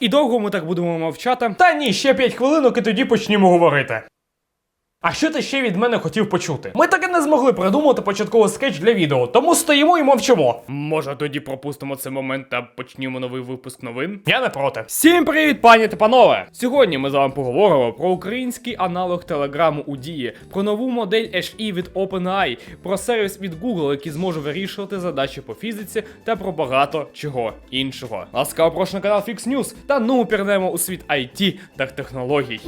І довго ми так будемо мовчати? Та ні, ще 5 хвилинок і тоді почнімо говорити. А що ти ще від мене хотів почути? Ми таки не змогли придумати початковий скетч для відео, тому стоїмо і мовчимо. Може, тоді пропустимо цей момент та почнімо новий випуск новин? Я не проти. Всім привіт, пані та панове! Сьогодні ми з вами поговоримо про український аналог телеграму у дії, про нову модель HE від OpenAI, про сервіс від Google, який зможе вирішувати задачі по фізиці, та про багато чого іншого. Ласкаво прошу на канал Fix News, та ну пірнемо у світ IT та технологій.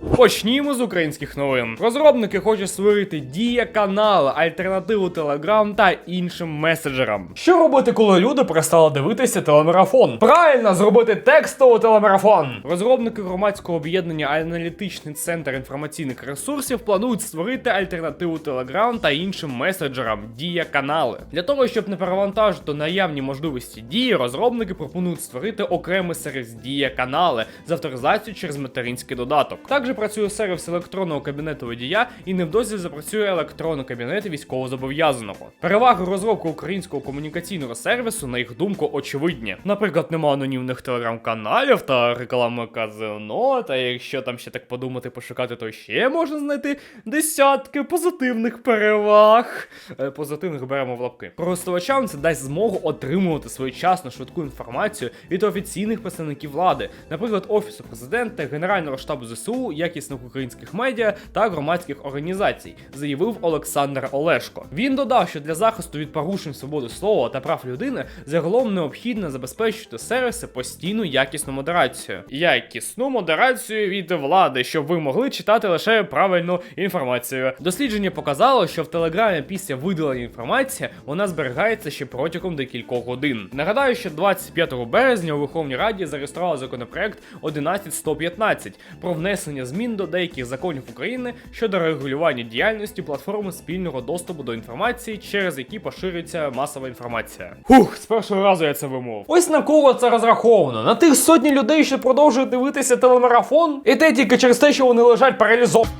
Почнімо з українських новин. Розробники хочуть створити дія канали, альтернативу Telegram та іншим меседжерам. Що робити, коли люди перестали дивитися телемарафон? Правильно зробити текстовий телемарафон. Розробники громадського об'єднання Аналітичний центр інформаційних ресурсів планують створити альтернативу Telegram та іншим меседжерам дія канали. Для того щоб не перевантажити наявні можливості дії, розробники пропонують створити окремий сервіс дія канали з авторизацією через материнський додаток. Також працює сервіс електронного кабінету водія і невдовзі запрацює електронний кабінет військовозобов'язаного. Переваги розробки українського комунікаційного сервісу, на їх думку, очевидні. Наприклад, нема анонімних телеграм-каналів та реклами казино. Та якщо там ще так подумати, пошукати, то ще можна знайти десятки позитивних переваг. Е, позитивних беремо в лапки. Користувачам це дасть змогу отримувати своєчасно швидку інформацію від офіційних представників влади, наприклад, офісу президента, генерального штабу ЗСУ, якісних українських медіа та громадських організацій, заявив Олександр Олешко. Він додав, що для захисту від порушень свободи слова та прав людини загалом необхідно забезпечити сервіси постійну якісну модерацію. Якісну модерацію від влади, щоб ви могли читати лише правильну інформацію. Дослідження показало, що в телеграмі після видалення інформації вона зберігається ще протягом декількох годин. Нагадаю, що 25 березня у Верховній Раді зареєстрували законопроект 11115 про внесення змін до деяких законів України щодо регулювання діяльності платформи спільного доступу до інформації, через які поширюється масова інформація. Фух, з першого разу я це вимовив. Ось на кого це розраховано? На тих сотні людей, що продовжують дивитися телемарафон, і те тільки через те, що вони лежать паралізовані.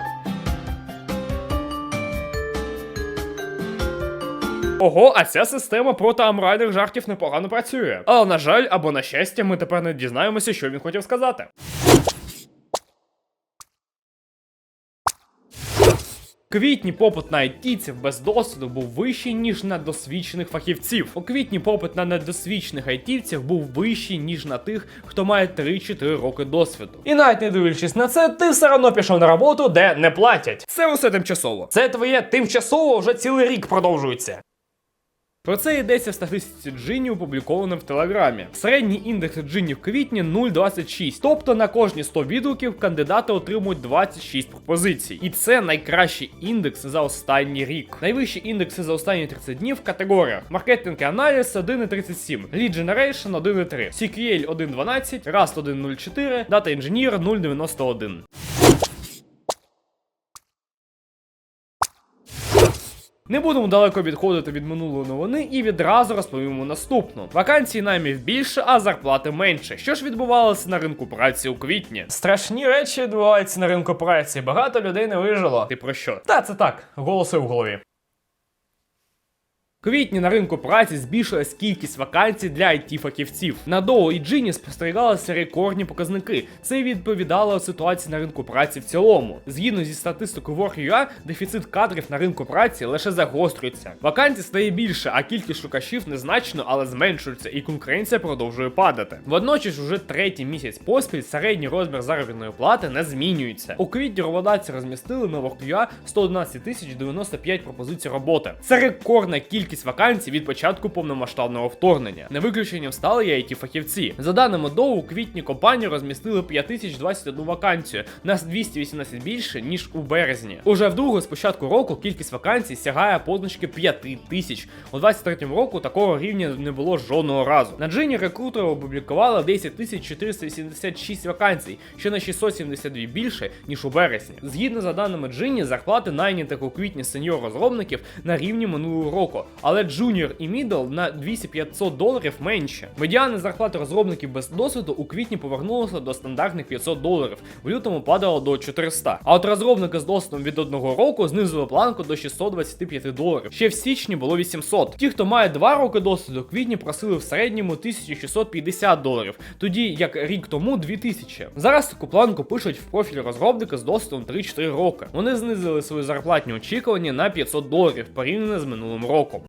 Ого, а ця система проти аморальних жартів непогано працює. Але на жаль, або на щастя, ми тепер не дізнаємося, що він хотів сказати. Квітні попит на айтійців без досвіду був вищий, ніж на досвідчених фахівців. У квітні попит на недосвідчених айтівців був вищий, ніж на тих, хто має 3-4 роки досвіду. І навіть не дивлячись на це, ти все одно пішов на роботу, де не платять. Це усе тимчасово. Це твоє тимчасово вже цілий рік продовжується. Про це йдеться в статистиці джинів, опубліковано в Телеграмі. Середній індекс джинів в квітні 0,26. Тобто на кожні 100 відгуків кандидати отримують 26 пропозицій. І це найкращий індекс за останній рік. Найвищі індекси за останні 30 днів в категоріях: маркетинг і аналіз 1,37, Lead Generation 1,3, CQL 1,12, Rust 1,04, Data Engineer 0,91. Не будемо далеко відходити від минулої новини і відразу розповімо наступну. Вакансій наймів більше, а зарплати менше. Що ж відбувалося на ринку праці у квітні? Страшні речі відбуваються на ринку праці. Багато людей не вижило. Ти про що? Та це так, голоси в голові. Квітні на ринку праці збільшилась кількість вакансій для it фахівців. На Dow і Gini спостерігалися рекордні показники. Це відповідало ситуації на ринку праці в цілому. Згідно зі статистикою Work.ua, дефіцит кадрів на ринку праці лише загострюється. Вакансій стає більше, а кількість шукачів незначно, але зменшується, і конкуренція продовжує падати. Водночас, уже третій місяць поспіль середній розмір заробітної плати не змінюється. У квітні роботодавці розмістили на Work.ua 111 тисяч 95 пропозицій роботи. Це рекордна кількість вакансій від початку повномасштабного вторгнення. Не виключенням стали і it фахівці. За даними Dow, у квітні компанії розмістили 5021 вакансію, на 218 більше ніж у березні. Уже вдруге з початку року кількість вакансій сягає позначки 5000. У 23-му року такого рівня не було жодного разу. На джині рекрутери опублікували 10 486 вакансій, що на 672 більше ніж у березні. Згідно за даними Джині, зарплати найнятих у квітні сеньор розробників на рівні минулого року, але Junior і Middle на 200-500 доларів менше. Медіана зарплата розробників без досвіду у квітні повернулася до стандартних 500 доларів, в лютому падала до 400. А от розробники з досвідом від одного року знизили планку до 625 доларів. Ще в січні було 800. Ті, хто має 2 роки досвіду, в квітні просили в середньому 1650 доларів, тоді як рік тому 2000. Зараз таку планку пишуть в профіль розробника з досвідом 3-4 роки. Вони знизили свої зарплатні очікування на 500 доларів порівняно з минулим роком.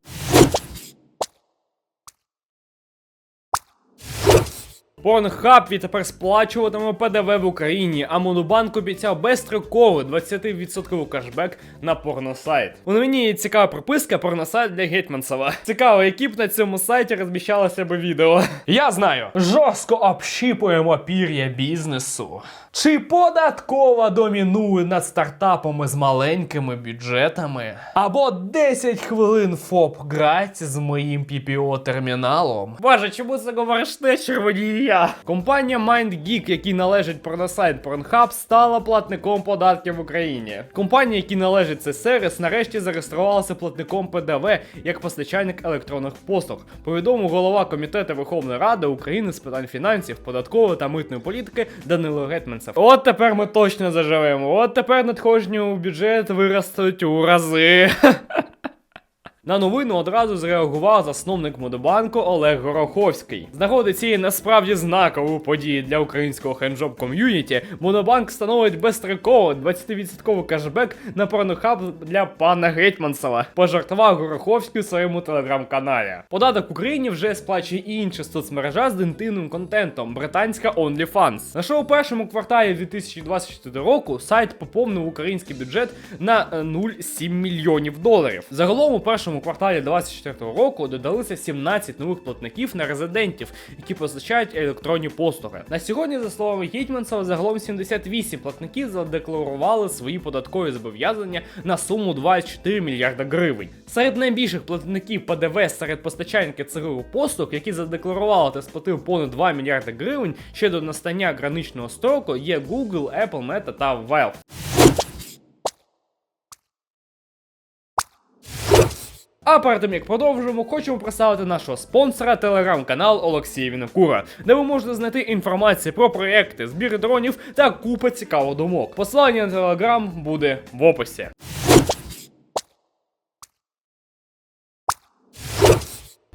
Порнхаб відтепер сплачуватиме ПДВ в Україні, а Монобанк обіцяв безстроковий 20% кешбек на порносайт. У новині є цікава прописка порносайт для Гетьманцева. Цікаво, які б на цьому сайті розміщалося б відео. Я знаю, жорстко общіпуємо пір'я бізнесу. Чи податкова домінує над стартапами з маленькими бюджетами? Або 10 хвилин ФОП грать з моїм PPO терміналом. Боже, чому це говориш ти, червонія? Компанія MindGeek, який належить порносайт Pornhub, стала платником податків в Україні. Компанія, якій належить цей сервіс, нарешті зареєструвалася платником ПДВ як постачальник електронних послуг. Повідомив голова комітету Верховної Ради України з питань фінансів, податкової та митної політики Данило Гетманцев. От тепер ми точно заживемо. От тепер надходження у бюджет виростуть у рази. На новину одразу зреагував засновник Модобанку Олег Гороховський. З нагоди цієї насправді знакової події для українського хенджоп ком'юніті, Монобанк встановить безстроково 20% кешбек на порнохаб для пана Гетьманцева. Пожартував Гороховський у своєму телеграм-каналі. Податок Україні вже сплачує і інша соцмережа з інтимним контентом британська OnlyFans. Лише у першому кварталі 2024 року сайт поповнив український бюджет на е, 0,7 мільйонів доларів. Загалом у першому кварталі 2024 року додалися 17 нових платників на резидентів, які постачають електронні послуги. На сьогодні, за словами Гетьманцева, загалом 78 платників задекларували свої податкові зобов'язання на суму 24 мільярда гривень. Серед найбільших платників ПДВ серед постачальників цифрових послуг, які задекларували та сплатили понад 2 мільярди гривень ще до настання граничного строку, є Google, Apple, Meta та Valve. А перед тим як продовжуємо, хочемо представити нашого спонсора телеграм-канал Олексія Вінокура, де ви можете знайти інформацію про проекти, збір дронів та купа цікавих думок. Посилання на телеграм буде в описі.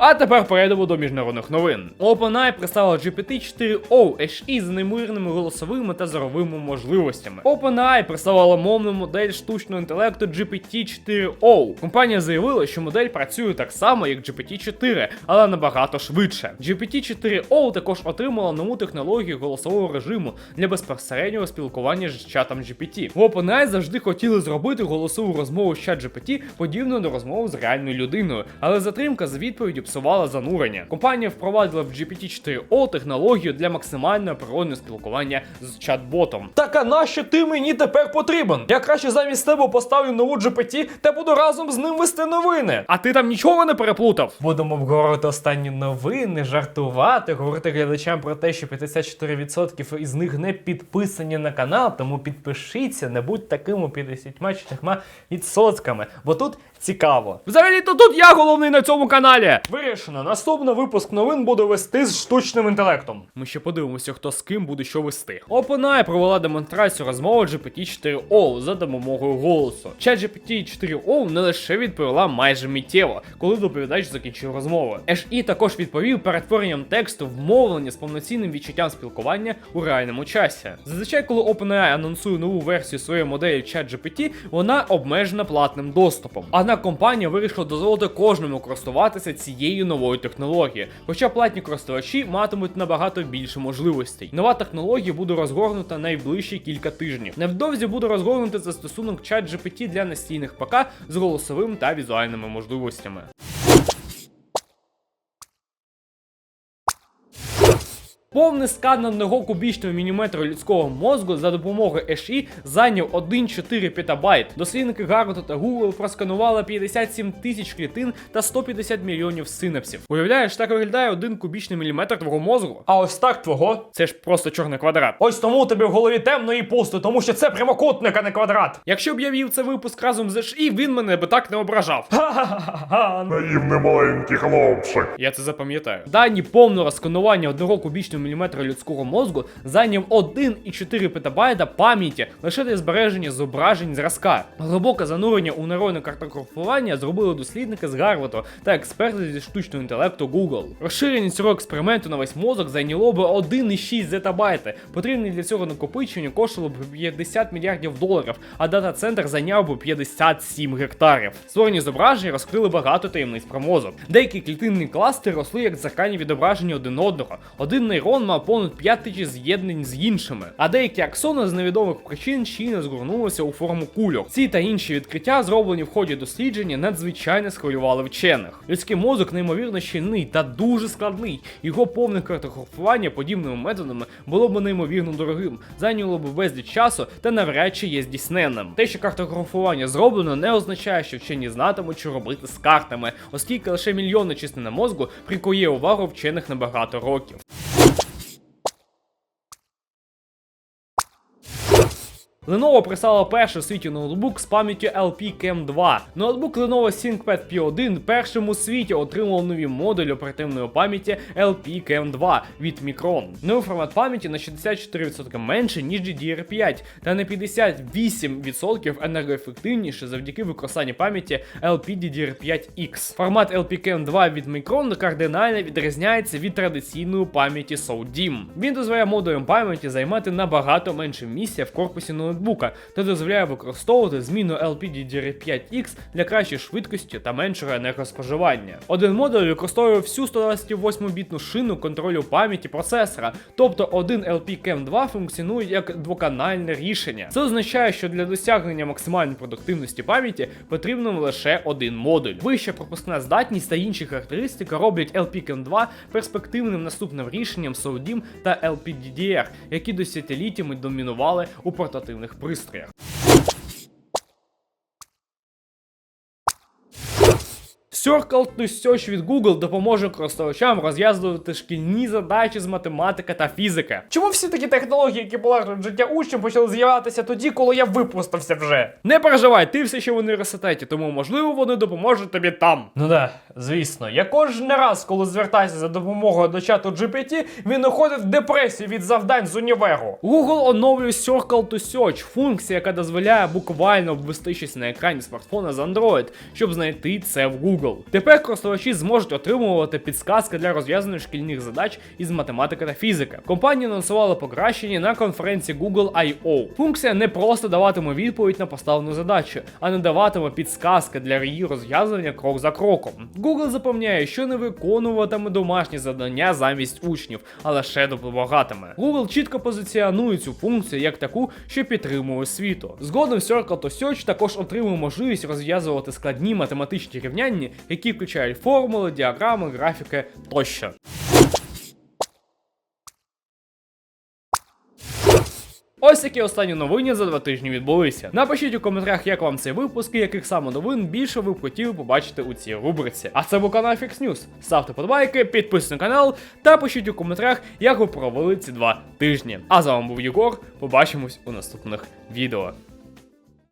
А тепер перейдемо до міжнародних новин. OpenAI представила GPT-4o HE з неймовірними голосовими та зоровими можливостями. OpenAI представила мовну модель штучного інтелекту GPT-4o. Компанія заявила, що модель працює так само, як GPT-4, але набагато швидше. GPT-4o також отримала нову технологію голосового режиму для безпосереднього спілкування з чатом GPT. В OpenAI завжди хотіли зробити голосову розмову з чат GPT подібною до розмови з реальною людиною, але затримка з відповіді псувала занурення. Компанія впровадила в GPT-4o технологію для максимального природного спілкування з чат-ботом. Так а нащо ти мені тепер потрібен? Я краще замість тебе поставлю нову GPT та буду разом з ним вести новини. А ти там нічого не переплутав? Будемо обговорювати останні новини, жартувати, говорити глядачам про те, що 54% із них не підписані на канал, тому підпишіться, не будь такими 54%, бо тут цікаво. Взагалі то тут я головний на цьому каналі. Вирішено, наступний випуск новин буде вести з штучним інтелектом. Ми ще подивимося, хто з ким буде що вести. OpenAI провела демонстрацію розмови GPT-4o за допомогою голосу. Чат GPT-4o не лише відповіла майже миттєво, коли доповідач закінчив розмову. HE також відповів перетворенням тексту в мовлення з повноцінним відчуттям спілкування у реальному часі. Зазвичай, коли OpenAI анонсує нову версію своєї моделі ChatGPT, вона обмежена платним доступом. Однак компанія вирішила дозволити кожному користуватися цією новою технологією, хоча платні користувачі матимуть набагато більше можливостей. Нова технологія буде розгорнута найближчі кілька тижнів. Невдовзі буде розгорнути застосунок ChatGPT для настійних ПК з голосовим та візуальними можливостями. Повний скан одного кубічного міліметра людського мозку за допомогою HE зайняв 1,4 петабайт. Дослідники Гарварда та Google просканували 57 тисяч клітин та 150 мільйонів синапсів. Уявляєш, так виглядає один кубічний міліметр твого мозку. А ось так твого. Це ж просто чорний квадрат. Ось тому тобі в голові темно і пусто, тому що це прямокутник, а не квадрат. Якщо б я вів це випуск разом з HE, він мене би так не ображав. Ха-ха-ха. Наївний маленький хлопчик. Я це запам'ятаю. Дані повного сканування одного кубічного міліметра людського мозку зайняв 1,4 петабайта пам'яті лише для збереження зображень зразка. Глибоке занурення у нейронне картографування зробили дослідники з Гарварду та експерти зі штучного інтелекту Google. Розширення цього експерименту на весь мозок зайняло би 1,6 зетабайти. Потрібне для цього накопичення коштувало б 50 мільярдів доларів, а дата-центр зайняв би 57 гектарів. Створені зображення розкрили багато таємниць про мозок. Деякі клітинні кластери росли як дзеркальні відображення один одного. Один нейрон мав понад 5 тисяч з'єднань з іншими, а деякі аксони з невідомих причин щільно згорнулися у форму кульок. Ці та інші відкриття, зроблені в ході дослідження, надзвичайно схвилювали вчених. Людський мозок неймовірно щільний та дуже складний. Його повне картографування подібними методами було б неймовірно дорогим, зайняло б безліч часу та навряд чи є здійсненним. Те, що картографування зроблено, не означає, що вчені знатимуть, що робити з картами, оскільки лише мільйонна частина мозку прикує увагу вчених на багато років. Lenovo прислала перший у світі ноутбук з пам'яттю LPCAM 2. Ноутбук Lenovo ThinkPad P1 першим у світі отримав нові модулі оперативної пам'яті LPCAM 2 від Micron. Новий формат пам'яті на 64% менше, ніж DDR5, та на 58% енергоефективніше завдяки використанню пам'яті LPDDR5X. Формат LPCAM 2 від Micron кардинально відрізняється від традиційної пам'яті SODIMM. Він дозволяє модулям пам'яті займати набагато менше місця в корпусі ноутбука та дозволяє використовувати зміну LPDDR5X для кращої швидкості та меншого енергоспоживання. Один модуль використовує всю 128-бітну шину контролю пам'яті процесора, тобто один LPCAM 2 функціонує як двоканальне рішення. Це означає, що для досягнення максимальної продуктивності пам'яті потрібно лише один модуль. Вища пропускна здатність та інші характеристики роблять LPCAM 2 перспективним наступним рішенням SODIMM та LPDDR, які десятиліттями домінували у портативних пристроях. Circle to Search від Google допоможе користувачам розв'язувати шкільні задачі з математики та фізики. Чому всі такі технології, які полегшують життя учням, почали з'являтися тоді, коли я випустився вже? Не переживай, ти все ще в університеті, тому можливо вони допоможуть тобі там. Ну да, звісно. Я кожен раз, коли звертаюся за допомогою до чату GPT, він уходить в депресію від завдань з універу. Google оновлює Circle to Search, функція, яка дозволяє буквально обвести щось на екрані смартфона з Android, щоб знайти це в Google. Тепер користувачі зможуть отримувати підсказки для розв'язання шкільних задач із математики та фізики. Компанія анонсувала покращення на конференції Google I.O. Функція не просто даватиме відповідь на поставлену задачу, а не даватиме підсказки для її розв'язування крок за кроком. Google запевняє, що не виконуватиме домашні завдання замість учнів, а лише допомагатиме. Google чітко позиціонує цю функцію як таку, що підтримує освіту. Згодом Circle to Search також отримує можливість розв'язувати складні математичні рівняння, які включають формули, діаграми, графіки тощо. Ось такі останні новини за два тижні відбулися. Напишіть у коментарях, як вам цей випуск і яких саме новин більше ви б хотіли побачити у цій рубриці. А це був канал Fix News. Ставте подобайки, підписуйтесь на канал та пишіть у коментарях, як ви провели ці два тижні. А з вами був Єгор. Побачимось у наступних відео.